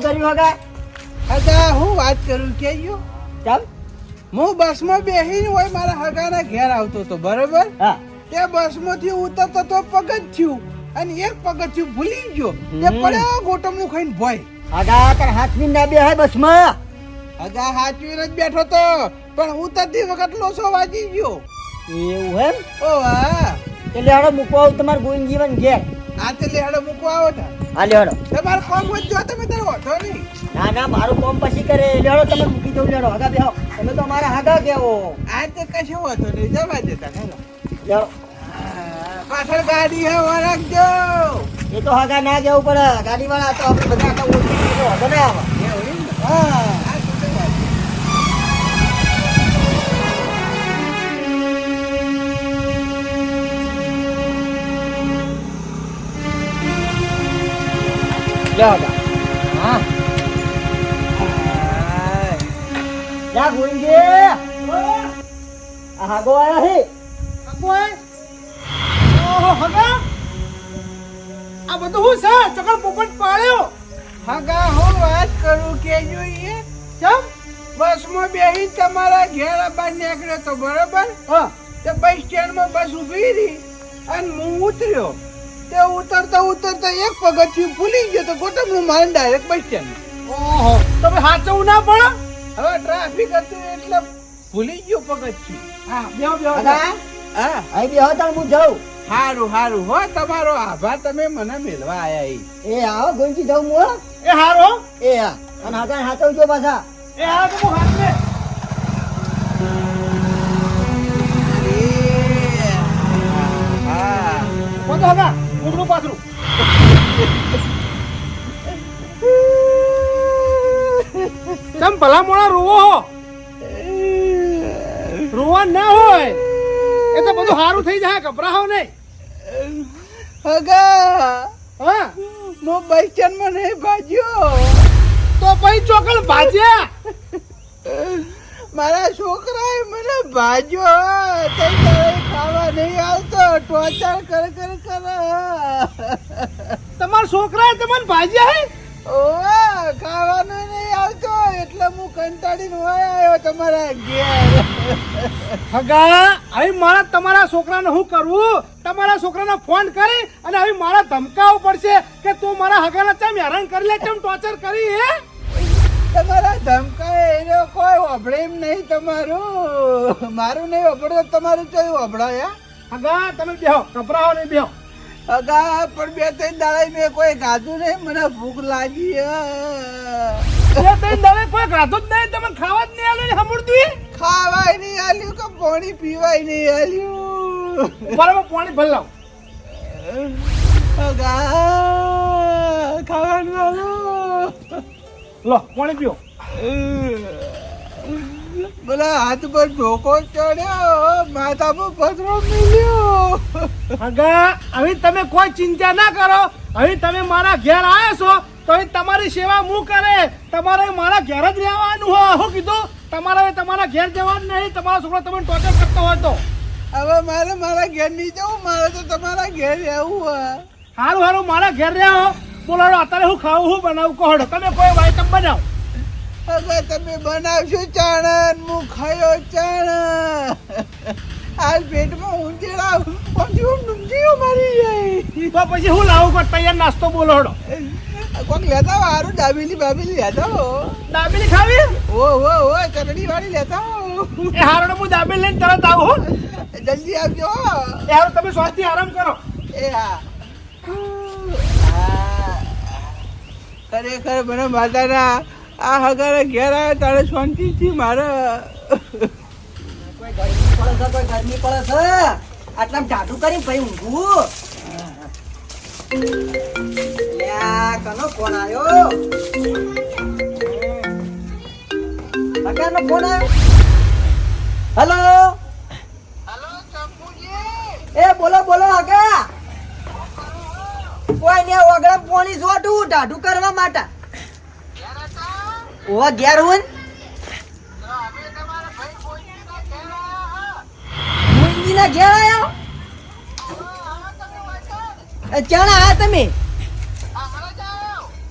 બધું કર્યું હગા હગા હું વાત કરું કે યો ચાલ. હું બસમાં બેસીને હોય મારા હગાના ઘેર આવતો હતો બરોબર? હા. તે બસમાંથી ઉતરતો તો પગથિયું અને એક પગથિયું ભૂલી ગયો. તે પડ્યો ગોટમનું ખાઈને ભોય. હગા તાર હાથની ના બેહાય બસમાં? હગા હાચવીને જ બેઠો તો પણ ઉતરતી વખત લોસો વાગી ગયો. એવું એમ? ઓ હા. એટલે હાડો મૂકવા આવું તમારે ગોવિંદ જીવન ઘેર. આ તે લેહાડો મૂકવા આવો તા હા લેડો. તમારે કોમ હોય જો તમે તાર વાંધો નહીં. ના ના મારું કોમ પછી કરે. લેડો તમે મૂકી દઉં લેડો. હગા બેહો. તમે તો મારા હગા કેવો. આ તે કશો વાંધો નહીં. જવા દેતા હેલો. લેડો. પાછળ ગાડી હે વળગજો એ તો હગા ના જવું પડે. ગાડી વાળા તો આપણે બધા ઓળખી ના આવે. ને? હા. લે હતા હા. જા ગોવિંદજી આ હાગો આયા હે. ઓહો હગા? આ બધું શું છે? ચકલ પોપટ પાડ્યો. હગા હું વાત કરું કે જોઈએ કેમ? બસમાં બેહી તમારા ઘેર બહાર નીકળ્યો તો બરોબર? હા. તે બસ સ્ટેન્ડમાં બસ ઊભી રહી અને હું ઉતર્યો. તે ઉતરતા ઉતરતા એક પગથિયું ભૂલી ગયો તો ગોટમનું મારે ડાયરેક્ટ બસ સ્ટેન્ડ ઓહો તમે સાચવું ના પડે? હવે ટ્રાફિક હતું એટલે ભૂલી ગયો પગથિયું. હા બેહો બેહો હા. અહીં બેહો તાણ હું જાઉં. હારું હારું. હો તમારો આભાર તમે મને મેળવા આયા એ આવો ગુંજી જાઉં હું હો. એ હારો એ હા. અને હગા હાથવજો પાછા. એ હા તો હું હાથ લે હા બધો ઉગડું પાથરું. તમ ભલા મોણા રોવો હો. રોવા ના હોય. એ તો બધું સારું થઈ જાય ગભરાવો નહીં. હગા હા? મો બસમાં નહીં ભાજ્યો. તો પછી ચોકલ ભાજ્યા. મારા છોકરાએ મને ભાજ્યો. તે ખાવા નહીં આવતો. ટોર્ચર કર કર કર. તમારા છોકરાએ તમને ભાજ્યા હે? ઓ ખાવાનું નહીં આવતો. એટલે હું કંટાળીને હોય આવ્યો તમારા ઘેર. હગા હવે મારા તમારા છોકરાને હું કરવું તમારા છોકરાને ફોન કરી અને હવે મારા ધમકાવવું પડશે કે તું મારા હગાને ચમ હેરાન કરી લે ચમ ટોર્ચર કરી હે? તમારા ધમકાએ એ કોઈ ઓભળે એમ નહીં તમારું. મારું નહીં ઓભળતો તમારું કયું અભળાય અગા તમે બેહો કપરાઓ નહીં બેહો. અગા પણ બે ત્રણ દાડે મેં કોઈ ખાધું નહીં. મને ભૂખ લાગી. બે ત્રણ દાડે કોઈ ખાધું જ નહીં. તમે ખાવા જ નહીં આલ્યું હમુરતું ખાવાય નહીં આલ્યું કે પાણી પીવાય નહીં આલ્યું? બરાબર પાણી ભરી લાવ. અગા ખાવાનું લો પાણી પીઓ. બોલા હાથ પર ઢોકો ચડ્યો માથા પર પથરો મિલ્યો. હગા હવે તમે કોઈ ચિંતા ના કરો. હવે તમે મારા ઘેર આવ્યા છો તો હવે તમારી સેવા હું કરે? તમારે મારા ઘેર જ રહેવાનું હોય શું કીધું. તમારે તમારા ઘેર જવાનું નહીં તમારો છોકરો તમને ટોર્ચર કરતો હોય તો. હવે મારે મારા ઘેર નહીં જવું મારે તો તમારા ઘેર રહેવું હોય. હારું હારું મારા ઘેર રહ્યો બોલાડો અત્યારે હું ખાવું હું બનાવું? કહો તમે કોઈ આઈટમ બનાવો. હવે તમે બનાવશો ચાણન હું ખાયો ચાણ આજ પેટમાં પછી હું ડૂંગીઓ મારી જાય. તો પછી હું લાવું કોઈ તૈયાર નાસ્તો બોલોડો કોક લેતા આવો હારું દાબેલી બાબેલી લેતા હો દાબેલી ખાવી? ઓ ઓ ઓ કરડી વાળી લેતા હો એ હારું હું દાબેલી લઈને તરત આવું હો. જલ્દી આવજો. હો. એ હારો તમે સ્વાસ્થ્ય આરામ કરો. એ હા. ખરેખર મને માતાના આ હગર ઘેર આવે તારે શાંતિથી મારે. કોઈ ગરમી પડે છે, કોઈ ગરમી પડે છે. આટલા જાદુ કરી ભાઈ ઊંઘું. ફોન આવ્યો? હગાનો ફોન આવ્યો? હલો એ, બોલો બોલો, હગા. કોઈ ને ઓગળા પોણી જોટું ઢાઢું કરવા માટે. ઓ ઘેર હું મુંજીના ઘેર એ ચાણ આયા તમે?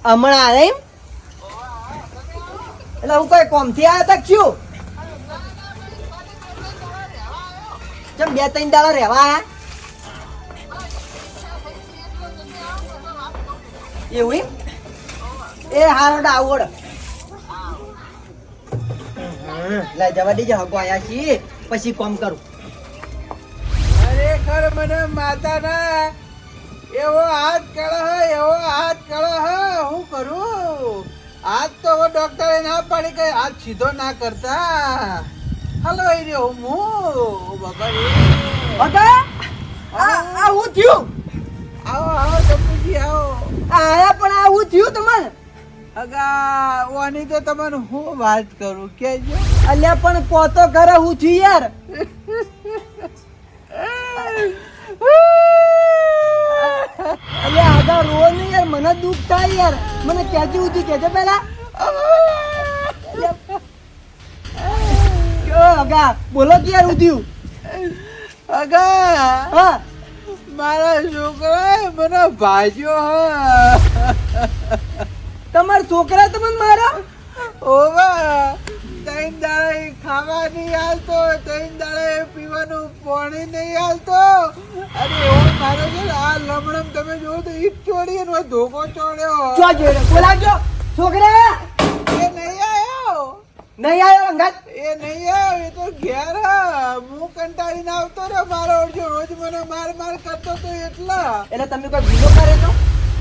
હમણાં આવે એમ? એટલે હું કોઈ કોમથી આવ્યા તા ક્યું? ચમ બે ત્રણ દાડા રહેવા આયા? એવું એમ? એ હારો આવડ લે જવા દેજે હગો આયા છીએ. પછી કોમ કરું. ખરેખર મને માતાના એવો હાથ કળહ એવો હાથ કળહ હું કરું? હાથ તો હવે ડોક્ટરે ના પાડી કે હાથ સીધો ના કરતા. હલો એ રહ્યો હું. બાબા. હગા આ હું. થયું? આવો આવો જપુજી આવો. આયા પણ આ હું થયું તમારે? અગા ઓની તો તમને હું વાત કરું કેજો. અલ્યા પણ પોતો કરે હું છું યાર. અલ્યા આગા રો નહીં યાર મને દુઃખ થાય યાર. મને કેજી ઊંચી કહેજો પેલા અગા બોલો કે યાર ઉધ્યું અગા હા. મારા છોકરાએ મને ભાજ્યો હા. તમારા છોકરા તમને મારા? ઓવા ત્રણ દાડે ખાવા નહીં હાલતો ત્રણ દાડે પીવાનું પાણી નહીં હાલતો. અરે એવો મારો છે આ લમણમ તમે જો તો ઈટ ચોડી એનો ધોકો ચોડ્યો જો જોડે બોલાવજો. છોકરા! એ નહીં આવ્યો નહીં આવ્યો અંગાત. એ નહીં આવ્યો એ તો ઘેર હા. કંટાળીને આવતો રે મારો. જો રોજ મને માર માર કરતો તો એટલા. એટલે તમે કોઈ ગુનો કરે તો?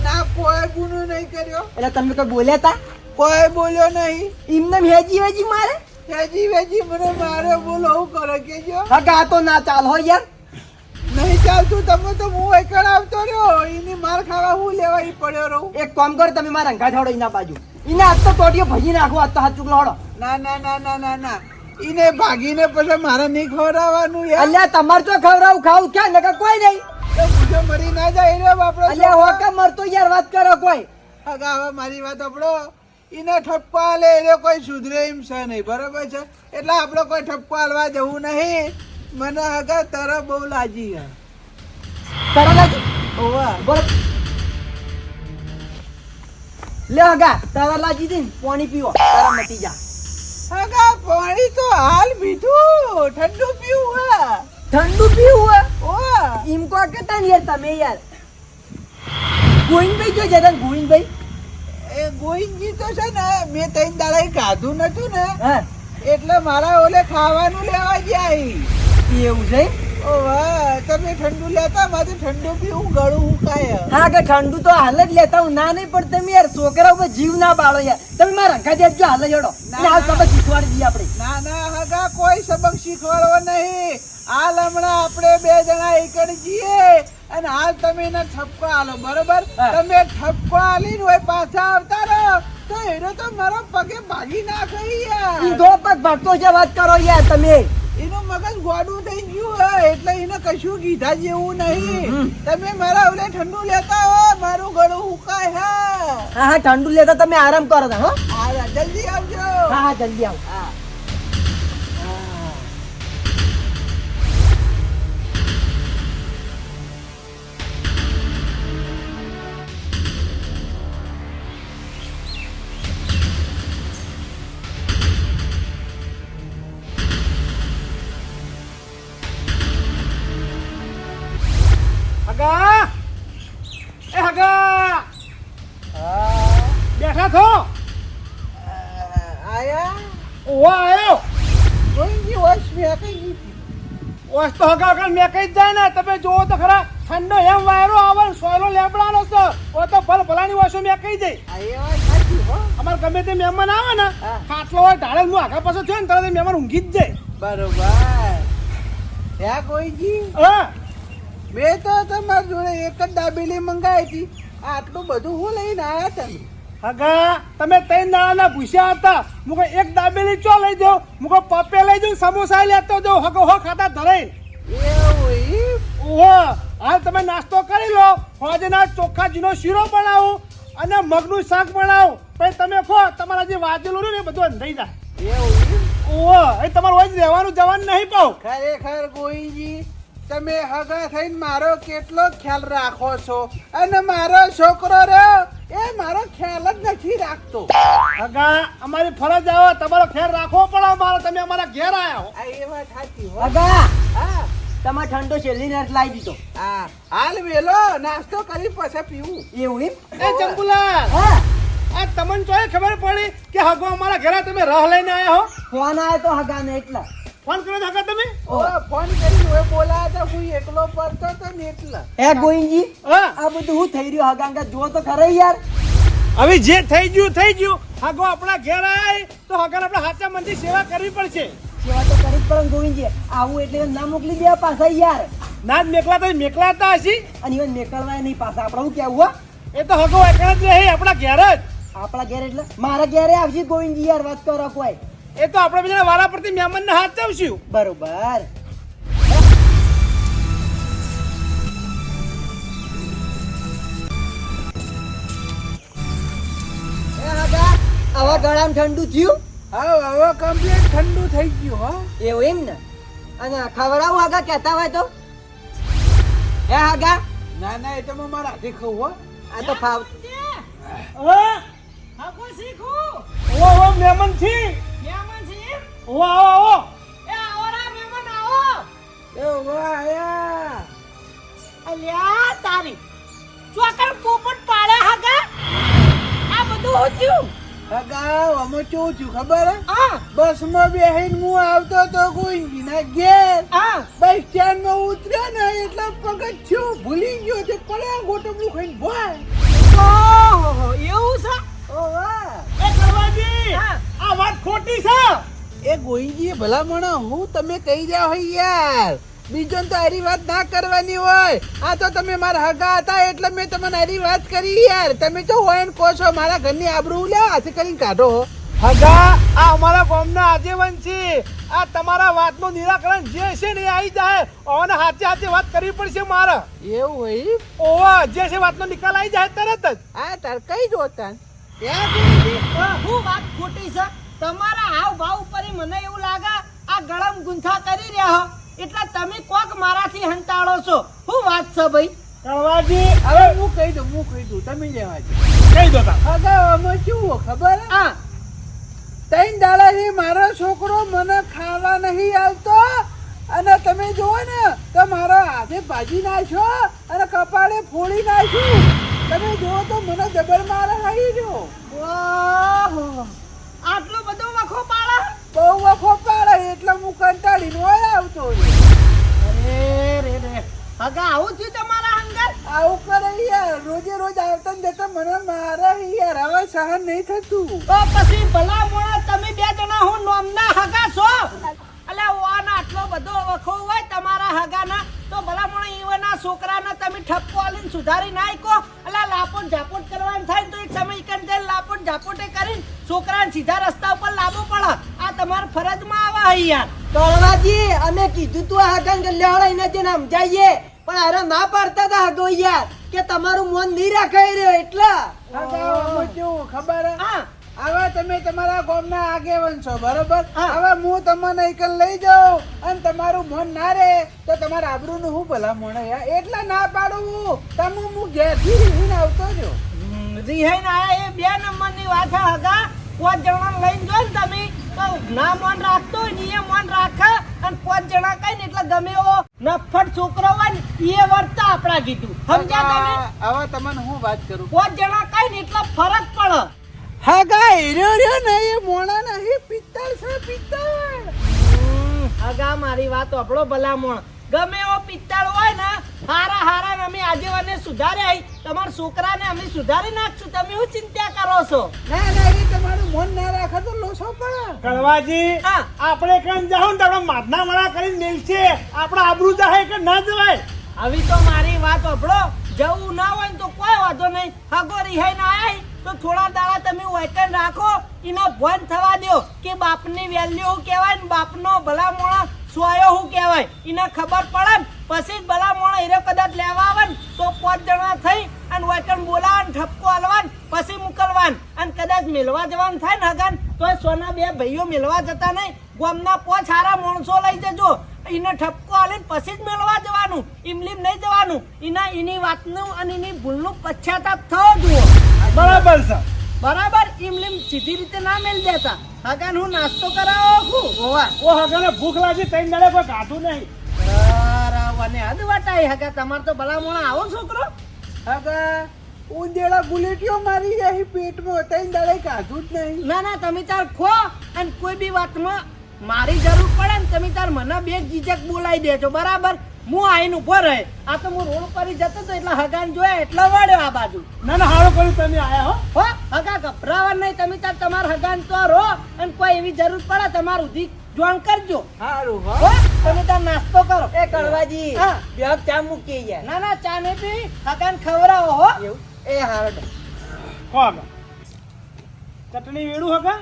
ના કોઈ ગુનો નહીં કર્યો. એટલે તમે તો બોલ્યા તા? કોઈ બોલ્યો નહીં. એમને હેજી વેજી મારે? વેજી વેજી મને મારે બોલો હું કરો કેજો હગા તો ના ચાલ હો યાર. નહીં ચાલતું તમે તો હું એકડ આવતો રહ્યો. એની માર ખાવા હું લેવા ઈ પડ્યો રહું. એક કામ કરો તમે મારા અંગા છોડો એના બાજુ. એને આજ તો ટોટીઓ ભજી નાખો આજ તો હાથ ચૂકલો ના ના ના ના ના ના. એને ભાગીને પછી મારે નહીં ખવડાવવાનું યાર. અલ્યા તમારે તો ખવડાવું ખાવું ક્યાં? નકર કોઈ નહીં. તો પૂછો મરી ના જાય રે બાપડો અલ્યા હોકા મરતો યાર વાત કરો કોઈ. અગા હવે મારી વાત આપણો ઈને ઠપકો આલે એને કોઈ સુધરે એમ છે નહીં બરાબર છે? એટલે આપણે કોઈ ઠપકો આલવા જવું નહીં. મને હગા તરફ બહુ લાજી હે લાગી ઓવા. બોલો. લે હગા તારા લાજી દે પાણી પીવો તારા મટી જા. હગા પાણી તો હાલ મીઠું ઠંડુ પીવું હે. ઠંડુ પીવું ઓવા એમ કો કેતા ને યાર તમે યાર. ગોવિંદભાઈ જો જરા ગોવિંદભાઈ. એ ગોવિંદજી તો છે ને મેં ત્રણ દાડા ખાધું નતું ને એટલે મારા ઓલે ખાવાનું લેવા ગયા. એવું છે? ઓ વાહ તમે ઠંડુ લેતા મારે ઠંડુ પીવું ગળું હુકાય હા કે ઠંડુ તો હાલ જ લેતા હું. ના નહીં પણ તમે યાર છોકરા ઉપર જીવ ના બાળો યાર. તમે મારા અંકા દેજો હાલ જડો ના, સબક શીખવાડી દઈએ આપણે. ના ના હગા કોઈ સબક શીખવાડવો નહીં. હાલ હમણાં આપણે બે જણા એકડ જઈએ અને હાલ તમે એને ઠપકો આલો બરોબર? તમે ઠપકો આલીને હોય પાછા આવતા રહો. તો એનો તો મારા પગે ભાગી નાખે યાર. ઈધો પગ ભાગતો છે વાત કરો યાર તમે. એનું મગજ ગોડું થઈ ગયું હે એટલે એને કશું કીધા જેવું નહીં. તમે મારા ઓલે ઠંડુ લેતા હો મારું ગળું ઉકાય હે. હા હા ઠંડુ લેતા તમે આરામ કરો હો. આ જલ્દી આવજો. હા હા જલ્દી આવો. તો હગા વગર મેં કઈ જ જાય ને. તમે જોવો તો ખરા ઠંડો એમ વાયરો આવે સોયલો લેબડાનો છે. ઓ તો ભલ ભલાની વાસો મેં કહી દઈ આ એ વાત સાચી હો. અમારે ગમે તે મહેમાન આવે ને. ખાટલો હોય ઢાળે હું આગળ પાછો થયો ને તરત મહેમાન ઊંઘી જ જાય. બરોબર. ત્યાં કોઈજી? હા. મેં તો તમારી જોડે એક જ દાબેલી મંગાવી હતી. આટલું બધું હું લઈને આવ્યા તમે? હગા તમે ત્રણ દાડાના ભૂસ્યા હતા. મુકો એક દાબેલી ચો લઈ જાઓ મુકો પપ્પે લઈ જાઉં સમોસા લેતો જાઉં. હગો હો ખાતા ધરાઈ એવું? ઓહો હાલ તમે નાસ્તો કરી લો. ફોજના ચોખ્ખા જીનો શીરો બનાવો અને મગનું શાક બનાવો. પછી તમે ખો તમારા જે વાંચેલું રહ્યું ને બધું અંધાઈ જાય? ઓહો એ તમારે હોય રહેવાનું જવાનું નહીં પાવ. ખરેખર ગોઈજી તમે હગા થઈને મારો કેટલો ખ્યાલ રાખો છો? અને મારો છોકરો રહ્યો એ મારો ખ્યાલ જ નથી રાખતો. હગા અમારી ફરજ આવો તમારો ખ્યાલ રાખવો પડે અમારો તમે અમારા ઘેર આયા હો. એ વાત સાચી હો. હગા તમારે ઠંડો શેરડી નાટ લાવી દીધો. હા. હાલ વેલો નાસ્તો કરી પછી પીવું. એવું એમ? એ ચંપુલા હા. આ તમને ચોય ખબર પડી કે હગવા અમારા ઘરે તમે રહ લઈને આયા હો? ફોન આવ્યો તો હગાને એટલા. ફોન કર્યો તો હગા તમે? ઓ. ફોન કરી હવે બોલાયા તો હું એકલો પડતો તો ને એટલે. હે ગોઈંજી હા. આ બધું હું થઈ રહ્યો હગા જો તો ખરે યાર. હવે જે થઈ ગયું થઈ ગયું. હગો આપણા ઘેર આય તો હગા આપણે હાથે મનથી સેવા કરવી પડશે. સેવા તો કરી જ પડે ગોવિંદજી આવું એટલે ના મોકલી દેવા પાછા યાર. ના જ મેકલા તો મેકલા હતા હશી. અને નીકળવાય નહીં પાછા. આપણે હું કેવું હા? એ તો હગો એકણ જ રહે આપણા ઘેર જ. આપણા ઘેર એટલે? મારા ઘેરે આવશે ગોવિંદજી યાર વાત કરો કોઈ. એ તો આપણે બીજા વારા પરથી મહેમાનને હાથ ચાવશું બરોબર. આવા ગળામાં ઠંડુ થયું? હા હવે કમ્પ્લીટ ઠંડુ થઈ ગયું હો. એવું એમ ને? અને ખવડાવું આગા કહેતા હોય તો? હે આગા? ના ના એ તો હું મારા હાથે ખાઉં હો. આ તો ફાવ હા? શીખું. ઓ ઓ મહેમાન છી. મહેમાન છે? ઓ આવો આવો. એ આવો રા મહેમાન આવો. એ વાહ આયા. અલ્યા તારી ચોકર પોપટ પાડે હગા? આ બધું હું અગાઉ અમે કેવું થયું ખબર? હે? હા બસમાં બેહીને હું આવતો તો ઘેર હા. બસ સ્ટેન્ડમાં ઉતર્યો ને એટલે પગથિયું ભૂલી ગયો તે પડ્યા ગોટમનું ખાઈને ઓહો એવું છે? એ. આ વાત ખોટી છે? એ ગોઈજી ભલામણો હું તમે કહી રહ્યા હોય યાર. બીજો તો આરી વાત ના કરવાની હોય. આ તો તમે મારા હગા હતા એટલે મેં તમને હરી વાત કરી યાર. તમે તો હોય ને કહો છો મારા ઘરની આબરૂ લે હાથે કરીને કાઢો હગા આ અમારા ગામના આજીવન છે. આ તમારા વાતનું નિરાકરણ જે છે ને એ આવી જાય. અને હાથે હાથે વાત કરવી પડશે મારે. એવું હોય ઓવા જે છે વાતનો નિકાલ આવી જાય તરત જ. આ તાર કઈ જોતા? હું વાત ખોટી છે? તમારા હાવ ભાવ ઉપર મને એવું લાગે આ ગળમ ગુંથા કરી રહ્યા હો. એટલે તમે કોક મારાથી હંતાળો છો. શું વાત છે ભાઈ? કરવાજી હવે હું કહી દઉં હું કહી દઉં તમે લેવાજી કહી દો અગાઉ અમે કેવું ખબર? હા. તૈન દાડાથી મારો છોકરો મને ખાવા નહીં આવતો. અને તમે જુઓ ને તો મારો હાથે ભાજી નાખ્યો અને કપાળે ફોડી નાખ્યું. તમે જુઓ તો મને જબર મારે આવી ગયો ઓહો આટલો બધો બહુ વખો પાડે એટલે હું કંટાળીને ઓય આવતો અરે રે રે. હગા આવું થયું તમારા અંગર આવું કરે યાર રોજે રોજ આવતા ને જતા મને મારે યાર હવે સહન નહીં થતું. તો પછી ભલા મોણા તમે બે જણા હું નોમના હગા છો? અલ્યા ઓન આટલો બધો વખો હોય તમારા હગાના તો ભલા મોણા ઈવના છોકરાને તમે ઠપકો આલીને સુધારી નાખો. એટલે લાપોટ ઝાપોટ કરવાનું થાય તો એક સમય દે લાપોટ ઝાપોટે કરીને છોકરાને સીધા રસ્તા ઉપર લાવવો પડે. તમારા ફરજમાં આવે હે યાર. તળવાજી અમે કીધું તું હગન લેવડાઈ નથી ને સમજાઈએ. પણ અરે ના પાડતા હતા હગો યાર કે તમારું મન નહીં રાખાઈ રહ્યો એટલે. ખબર હા? હવે તમે તમારા ગામના આગેવાન છો બરોબર? હા. હવે હું તમને એકલ લઈ જાઉં અને તમારું મન ના રે તો તમારા આબરૂનું હું ભલા મોણે એટલે ના પાડું હું તમે હું ઘેરથી રીહીને આવતો જો રિહાઈ આયા એ બે નંબરની વાત હતા હગા. પાંચ જણા લઈને જો ને તમે તો ના મન રાખતો હોય ને એ મન રાખે અને પાંચ જણા કઈ ને એટલે ગમે એવો નફટ છોકરો હોય ને એ વર્તા આપણા કીધું સમજ્યા તમે? હવે તમને હું વાત કરું? પાંચ જણા કઈ ને એટલે ફરક પડે. હા ગા હીરો રહ્યો ને એ મોણા નહીં પિત્તળ છે પિત્તળ. હમ, ગા મારી વાત આપણો ભલામણ ગમે એવો પિત્તળ હોય ને હારા હારા અમે આજે મને સુધાર્યા. તમારા છોકરાને અમે સુધારી નાખશું. તમે શું ચિંતા કરો છો? ના ના એ તમારું મન ના રાખે તો લોસો પણ. કરવાજી હા. આપણે કેમ જાઓ ને તો આપણે માધના મળા કરીને મેલશે. આપણે આબરૂ જાહે કે ના જવાય? હવે તો મારી વાત અભળો જવું ના હોય ને તો કોઈ વાંધો નહીં. હગો રિહાઈ ના આય. તો થોડા દાડા તમે વેતન રાખો. એનો ભણ થવા દો કે બાપની વેલ્યુ કહેવાય ને બાપનો ભલા મોણા સોયો શું કહેવાય? એને ખબર પડે પછી ભલા મોણા હીરો કદાચ લેવા આવે ને તો પાંચ જણા થઈ અને વેકન બોલાવવાનું ઠપકો હલવાન પછી મોકલવાન. અને કદાચ મેળવા જવાનું થાય ને હગન તો સોના બે ભાઈઓ મેળવા જતા નહીં. ગોમના પોચ હારા માણસો લઈ જજો. એને ઠપકો આલીને પછી જ મેળવા જવાનું. ઇમલીમ નહીં જવાનું. એના એની વાતનું અને એની ભૂલનું પશ્ચાતાપ થવો જુઓ. બરાબર છે. બરાબર? ઇમલીમ સીધી રીતે ના મેળ દેતા. હગાન હું નાસ્તો કરાવો? છું ઓવા. ઓ હગને ભૂખ લાગી તઈ નડે કોઈ કાઢું નહીં. અને હદ વટાઈ હગા. તમાર તો ભલા મોણા આવો છોકરો. હગા ઉંદેડા ગુલેટીઓ મારી જાય પેટમાં. તઈ નડે કાઢું જ નહીં. ના ના તમે તાર ખો અને કોઈ બી વાતમાં મારી જરૂર પડે ને તમે તાર મને બે જીજક બોલાવી દેજો. બરાબર? હું આઈને ઊભો રહે. આ તો હું રોડ પર જતો તો એટલે હગાન જોયા એટલે વળ્યો આ બાજુ. ના ના હારું કર્યું તમે આયા હો. હો હગા ગભરાવા નહીં તમે તાર તમાર હગાન તો રહો અને કોઈ એવી જરૂર પડે તમારું ઉધી જોણ કરજો. સારું હો. તમે તાર નાસ્તો કરો. એ કડવાજી. બેગ ચા મૂકી ગયા ના ના ચા ને પી હગાન ખવડાવો હો. એ હારડો હો હગા ચટણી વેડું હગા?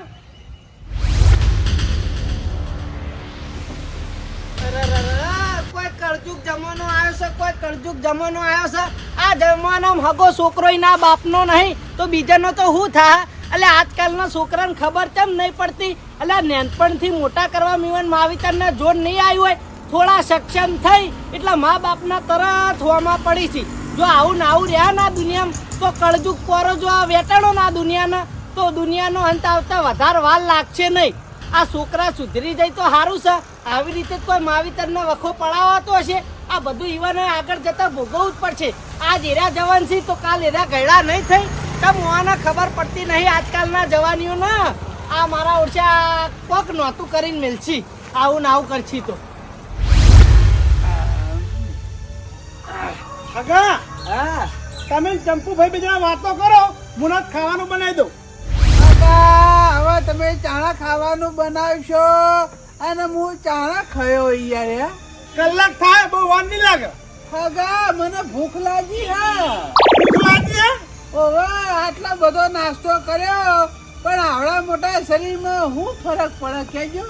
કળજુગ જમાનો આવ્યો છે, કોઈ કળજુગ જમાનો આવ્યો છે. આ જમાનામાં હગો છોકરો ના બાપનો નહીં, તો બીજાનો તો શું થા એટલે આજકાલના છોકરાને ખબર કેમ નહીં પડતી? એટલે નાનપણથી મોટા કરવા મીવન માવિતરને જોર નહીં આવ્યું હોય? થોડા સક્ષમ થઈ, એટલે મા બાપના તરત હોવામાં પડી છે. જો આવું ને આવું રહ્યા ના દુનિયામાં, તો કળજુગ કોરો જો આ વેટાણો ના દુનિયાના, તો દુનિયાનો અંત આવતા વધારે વાર લાગશે નહીં. આ છોકરા સુધરી જાય તો સારું છે. આવી રીતે કોઈ માવીતરનો વખો પડાવાતો હશે? આ બધું ઈવન આગળ જતા ભોગવવું જ પડશે. આજ એરા જવાન છે તો કાલ એરા ગયડા નહીં થઈ. તમ મોવાને ખબર પડતી નહીં આજકાલના જવાનીઓને. આ મારા ઓછા કોક નહોતું કરીને મેલછી આવું ને આવું કરશી તો. હગા હા. તમે ચંપુભાઈ બીજા વાતો કરો મુનત ખાવાનું બનાવી દઉં. હવે તમે ચાણા ખાવાનું બનાવશો? અને હું ચાણા ખયો યાર હે. કલાક થાય બહુ વાર નહીં લાગે. હગા મને ભૂખ લાગી હા. ભૂખ લાગી હે? ઓવે આટલો બધો નાસ્તો કર્યો પણ આવડા મોટા શરીરમાં હું ફરક પડે કેજો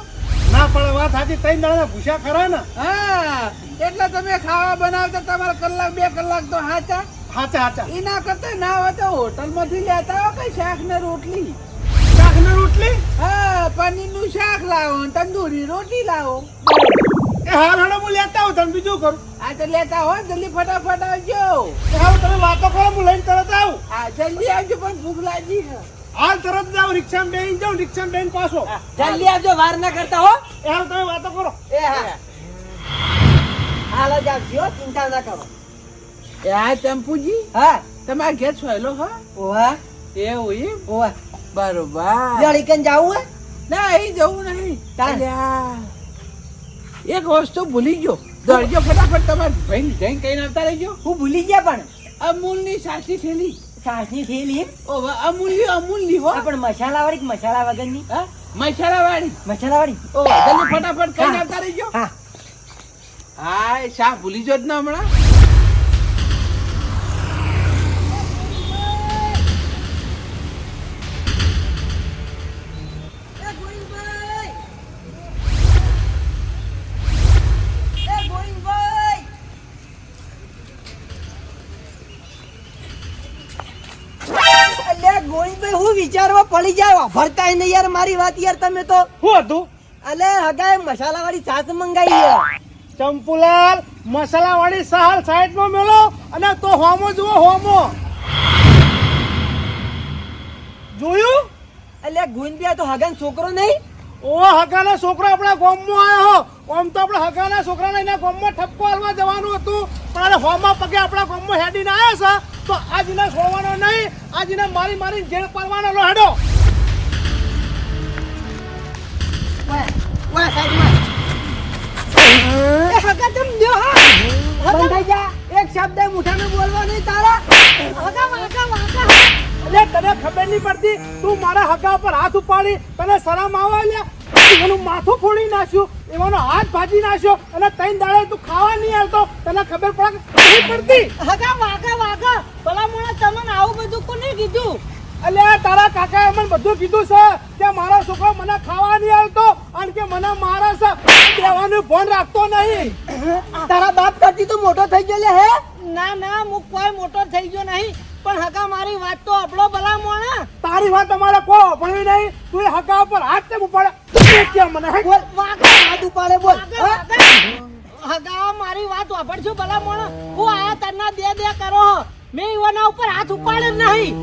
ના પડે વાત સાચી ત્રણ દાડા ભૂસા ખરા ને? હા એટલે તમે ખાવા બનાવતા તમારે કલાક બે કલાક તો હાચા? હાચા હાચા. એના કરતા ના હોય તો હોટલમાંથી લેતા હો કઈ શાક ને રોટલી? શાક ને રોટલી? હા પનીરનું શાક લાવો તંદૂરી રોટી લાવો. એ હાર હાડો હું લેતા આવું તમે બીજું કરું. આ તો લેતા હો જલ્દી ફટાફટ આવજો. હા તમે વાતો કરો હું લઈને તરત આવું. આ જલ્દી આવજો પણ ભૂખ લાગી છે. હાલ તરત જાવ રિક્ષામાં બેહીને જાઉં રિક્ષામાં બેહીને પાછો. જલ્દી આવજો વાર ના કરતા હો. એ હાલ તમે વાતો કરો. એ હા. હાલ જ આવજો હો, ચિંતા ના કરો. એ આ ટેમ્પુજી હા. તમારા ઘેર સોયલો હા? ઓવા એવું એમ? ઓવા બરોબર. જળીકન જાવું હે? ના એ જવું નહીં. અલ્યા. એક વસ્તુ ભૂલી ગયો. દોડજો ફટાફટ તમારે ભાઈ જઈને કહીને આવતા રહેજો. હું ભૂલી ગયા પણ. અમૂલની સાચી થેલી. સાસની થેલી? એમ? ઓ અમૂલ્ય અમૂલ્ય હો પણ મસાલા વાળી મસાલા વગરની? હા? મસાલા વાળી મસાલા વાળી? ઓ જલ્દી ફટાફટ કહીને. આવતા રહેજો. હા. હા શા ભૂલી જો જ ના હમણાં. વિચારવા જાવ ભરતા નહીં યાર મારી વાત યાર તમે તો. શું હતું? અલે હગાએ મસાલા વાળી છાસ મંગાવી. ચંપુલાલ મસાલા વાળી સહાલ સાઈડમાં મેલો અને તો હોમો જુઓ હોમો. જોયું? અલ્યા ગુંદિયા તો હગન છોકરો નહીં? ઓ હગાના છોકરો આપણા ગામમાં આવ્યો હો. આમ તો આપણે હગાના છોકરાને એના ગામમાં ઠપકો હાલવા જવાનું હતું. પણ હોમા પગે આપણા ગામમાં હેડીને આવ્યા છે. તો આજને છોડવાનો નહીં. આજને મારી મારી જેલ પાડવાનો લો હેડો. શબ્દ મુઠાને બોલવા નહીં તારા. હગા વાગા વાગા એટલે તને ખબર નહીં પડતી તું મારા હગા પર હાથ ઉપાડી તને શરમ આવે લે એનું માથું ફોડી નાખ્યું એવાનો હાથ ભાજી નાખ્યો અને ત્રણ દાડે તું ખાવા નહીં આવતો. તને ખબર પડે પડતી? હગા વાગા વાગા ભલા મોણા તમને આવું બધું કોને કીધું? એટલે તારા કાકાએ મને બધું કીધું છે કે મારો છોકરો મને ખાવા નહીં આવતો અને કે મને મારા છે. દેવાનું ફોન રાખતો નહીં. તારા બાપ કરતી તું મોટો થઈ ગયો હે? ના ના હું કોઈ મોટો થઈ ગયો નહીં. પણ હગા મારી વાત તો આપણો ભલા મોણા. તારી વાત તમારે કોઈ ભણવી નહીં. તું હકા હગા ઉપર હાથ કેમ ઉપાડે? એ કે મને બોલ વાગા હાથ ઉપાડે બોલ. વાગા મારી વાત વાપરશું ભલા મોણા? હું આ તરના બે દે કરો. મેં ઈવના ઉપર હાથ ઉપાડે નહીં.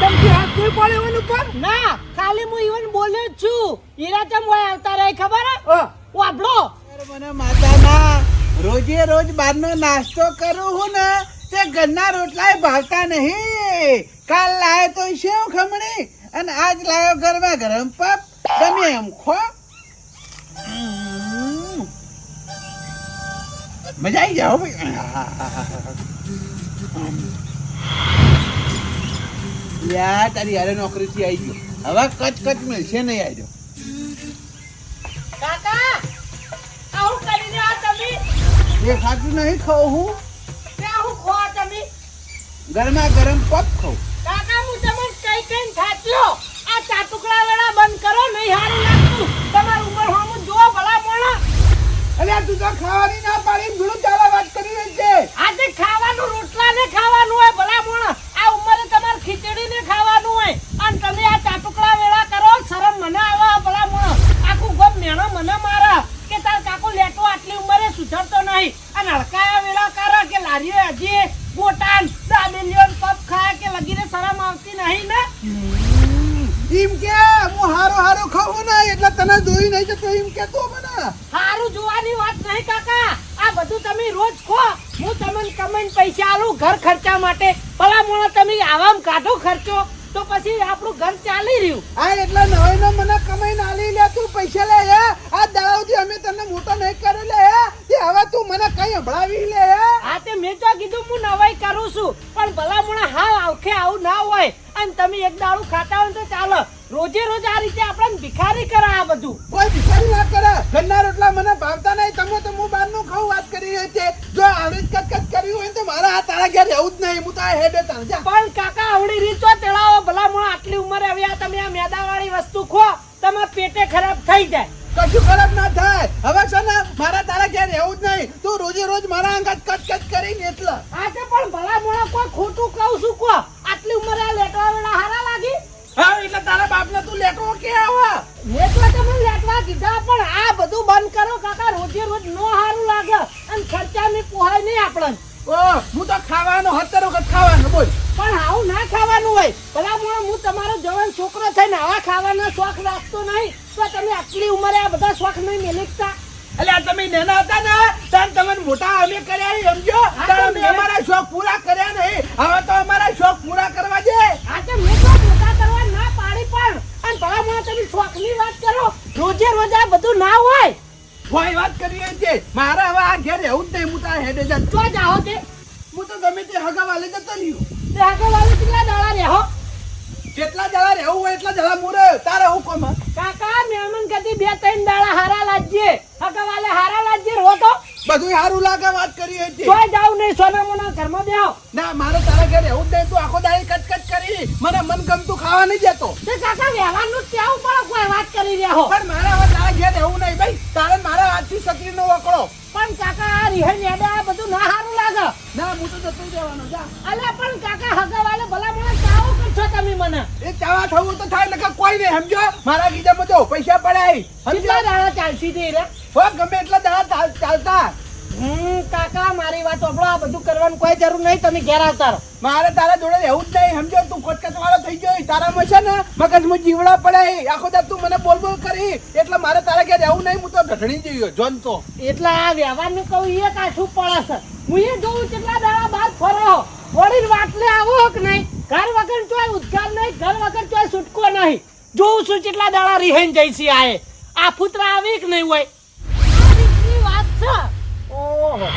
તમથી હાથ નહીં પડે ઈવન ઉપર? ના ખાલી હું ઈવન બોલ્યો જ છું. ઈરા ચમ હોય આવતા રહે ખબર. વાપરો. મને માતાના રોજે રોજ બહારનો નાસ્તો કરું હું ને, તે ઘરના રોટલાય ભાવતા નહીં. કાલ લાયો તો સેવ ખમણી? અને આજ લાયો ગરમા ગરમ પપ તમે એમ ખો. મજા આવી જાઓ યા તારી યારે નોકરીથી આવી ગયો. હવે કચ કચ મળશે નહીં આવ્યો કાકા, આવું કરીને આ તમે એ ખાતું નહીં ખાઉં હું. તે હું ખો તમે? ગરમા ગરમ પપ ખાઉં. કાકા હું તમને કઈ કઈ થાચ્યો આ ચાટુકડા વેળા બંધ કરો નહીં હારું લાગતું. તમાર ઉંમર હોમું જો ભલા મોણા. અરે તું તો ખાવાની ના પાડી ભીડું ચાલા વાત કરી રહી છે. આજે ખાવાનું રોટલા ને ખાવાનું હોય ભલા મોણા આ ઉંમરે તમારે ખીચડી ને ખાવાનું હોય અને તમે આ ચાટુકડા વેળા કરો શરમ મને આવે ભલા મોણા આખું ગમ મેણો મને મારા કે તાર કાકો લેટો આટલી ઉંમરે સુધરતો નહીં અને હડકાયા વેળા કરે કે લારીઓ હજી ગોટાન દાબેલીઓ ને પપ ખાય કે લગીને શરમ આવતી નહીં ને એમ કે હું હારો ખાવો ને એટલે તને જોઈ નહીં જતો એમ કે તો મને. હારું જોવાની વાત નહીં કાકા. આ બધું તમે રોજ ખો. હું તમને કમાઈને પૈસા આલું ઘર ખર્ચા માટે. ભલા મોણા તમે આવામ કાઢો ખર્ચો. તો પછી આપણું ઘર ચાલી રહ્યું. આ એટલે નવાઈ નો મને કમાઈને આલી લે તું પૈસા લે હે. આ દાડાવથી અમે તને મોટો નહીં કરે લે હે. તે હવે તું મને કઈ હંભળાવી લે હે. હા તે મેં તો કીધું હું નવાઈ કરું છું. પણ ભલા મોણા હા આવખે આવું ના હોય. અને તમે એક દાડું ખાતા હોય તો ચાલો. રોજે રોજ આ રીતે આપણે ભિખારી કરે આ બધું. કોઈ ભિખારી ના કરે? ઘરના રોટલા મને ભાવતા નહીં. તમે તો હું બહારનું ખાવું વાત કરી રહી છે જો આવી જ કચકચ કરી હોય તો મારા આ તારા ઘેર રહેવું જ નહીં. હું તો હેડે તાર. પણ કાકા આવડી રીતો ચડાવો. ભલા મોણા આટલી ઉંમરે હવે આ તમે આ મેદાવાળી વસ્તુ ખો. તમારા પેટે ખરાબ થઈ જાય. કશું ખરાબ ના થાય. હવે છે ને મારા તારા ઘેર રહેવું જ નહીં. તું રોજે રોજ મારા અંગાત કચકચ કરીને એટલે. આ પણ ભલા મોણા કોઈ ખોટું કહું છું કો આટલી ઉંમરે આ લેટવા વેળા હારા લાગી? હા એટલે તારા બાપને તું લેટવો કે આવા? મેં તો તમને લેટવા કીધા પણ આ બધું બંધ કરો કાકા રોજે રોજ નો હારું લાગે. અને ખર્ચા ની પોહાય નહીં આપણને ઓ હું તો ખાવાનો હતર વખત ખાવાનો બોલ. પણ આવું ના ખાવાનું હોય. ભલા મોણા હું તમારો જવાન છોકરો થઈને આવા ખાવાના શોખ રાખતો નહીં. તો તમે આટલી ઉંમરે આ બધા શોખ નહીં મેલકતા એટલે આ તમે નેના હતા ને ત્યારે તમને મોટા અમે કર્યા નહીં, સમજો? ત્યારે અમે અમારા શોખ પૂરા કર્યા નહીં. હવે તો અમારા શોખ પૂરા કરવા દે. આ તો મેં તો મોટા કરવા ના પાડી પણ. અને ભલા તમે શોખની વાત કરો. રોજે રોજ આ બધું ના હોય. કોઈ વાત કરી છે. મારા હવે આ ઘેર રહેવું જ નહીં હું તો હેડે જ તો જાઓ તે. હું તો ગમે તે હગા વાલે જતો રહ્યો. તે આગળ વાળી કેટલા દાડા રહો જેટલા જણા રહેવું હોય એટલા જણા મુરે. તારે હું કોમ કાકા મહેમાન કદી બે ત્રણ દાડા હારા લાજ્જે હકવાલે હારા લાજ્જે રો તો. બધું સારું લાગે વાત કરી છે તોય જાવ નહીં સોનામોના ઘરમાં બેહો. ના મારે તારા ઘેર રહેવું જ નહીં તું આખો દાડી કટકટ કરી. મને મન ગમતું ખાવા નહીં જતો તે કાકા વ્યવહારનું જ કહેવું પડે કોઈ વાત કરી રહ્યા હો. પણ મારે હવે તારા ઘેર રહેવું નહીં ભાઈ તારે મારા હાથથી સકરીનો વકડો પણ કાકા આ રિહન યાદે આ બધું ના હારું લાગે ના હું તો જતો જ રહેવાનો જા અલે પણ કાકા હકવાલે ભલા મને ચાવો કરશો તમે મને થવું તો થાય નકર કોઈ નહીં સમજો? મારા ગીજામાં બધો પૈસા પડાય. કેટલા દાડા ચાલશી તે રે? હો ગમે એટલા દાડા ચાલ- ચાલતા. હમ કાકા મારી વાત સાંભળો આ બધું કરવાનું કોઈ જરૂર નહીં તમે ઘેર આવતા રહો. મારે તારા જોડે રહેવું જ નહીં સમજો? તું કોચકચ વાળો થઈ ગયો તારામાં છે ને મગજ હું જીવડા પડે આખો દાદ તું મને બોલ બોલ કરી એટલે મારે તારા ઘેર રહેવું નહીં હું તો ઢઢણી જઈએ જોન તો. એટલે આ વ્યવહારનું કહું એ કાઠું પડે છે. હું એ જોઉં કેટલા દાડા બાદ ફરો વળીને વાટલે આવો કે નહીં? ઘર વગર ચોય ઉદ્ગાર નહીં ઘર વગર ચોય છૂટકો નહીં. જોઉં છું કેટલા દાડા રિહાઈ જઈ છે આએ આ પુત્ર આવી કે નહીં હોય. આ વાત છે. ઓહો.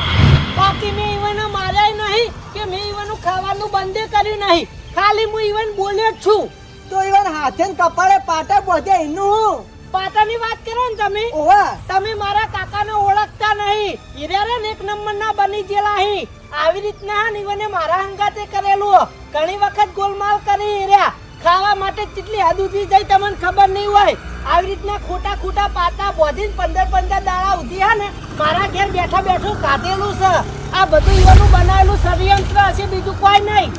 બાકી મેં ઈવન માર્યા નહીં કે મેં ઈવનનું ખાવાનું બંધ કર્યું નહીં. ખાલી હું ઈવન બોલ્યો જ છું. તો ઈવન હાથે કપાળે પાટા પહોંચે એનું પાટાની વાત કરો ને તમે. ઓવા તમે મારા કાકાને ઓળખતા નહીં. હીરા એક નંબરના બની ગયેલા અહીં આવી રીતના નિવને મારા હંગાતે કરેલું ઘણી વખત ગોલમાલ કરી હીર્યા ખાવા માટે કેટલી હદ ઉધી જાય તમને ખબર નહીં હોય. આવી રીતના ખોટા ખોટા પાતા બોધીને પંદર પંદર દાડા ઉધી હા ને મારા ઘેર બેઠા બેઠું ખાધેલું છે. આ બધું ઈવાનું બનાવેલું ષડયંત્ર હશે બીજું કોઈ નહીં.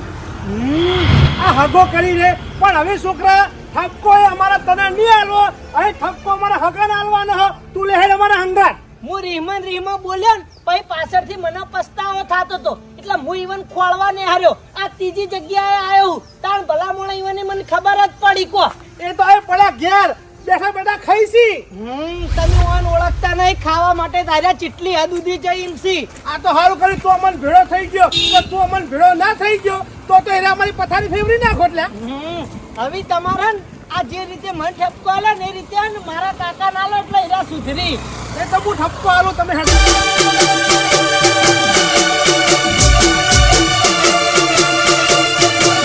આ હગો કરી રે. પણ હવે છોકરા ઠપકો એ અમારા તને નહીં આલવો. હવે ઠપકો અમારા હગન આલવાનો તું લેહેડ અમારા હંગાર હું રીહમન રીહમાં બોલ્યો ને પછી પાછળથી મને પસ્તાવો થતો હતો. એટલે હું ઈવન ખોળવા ને હાર્યો. આ ત્રીજી જગ્યાએ આવ્યો. તાણ ભલા મોણા ઈવન મને ખબર જ પડી કો. એ તો એ પડ્યા ઘેર. બેઠા બેઠા ખાઈશી. હમ તમે ઓન ઓળખતા નહીં. ખાવા માટે તારા ચીટલી હદ ઉધી જઈ ઇમસી આ તો હારું કર્યું. તું અમન ભેળો થઈ ગયો. તો તું અમન ભેળો ના થઈ ગયો તો તો એરા અમારી પથારી ફેવરી નાખો એટલે. હમ હવે તમારા આ જે રીતે મને ઠપકો આલે ને એ રીતે મારા કાકા ના લો એટલે એરા સુધરી. એ તો હું ઠપકો આલું તમે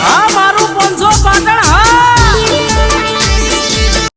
હા, મારું પંચો પાટણ, હા.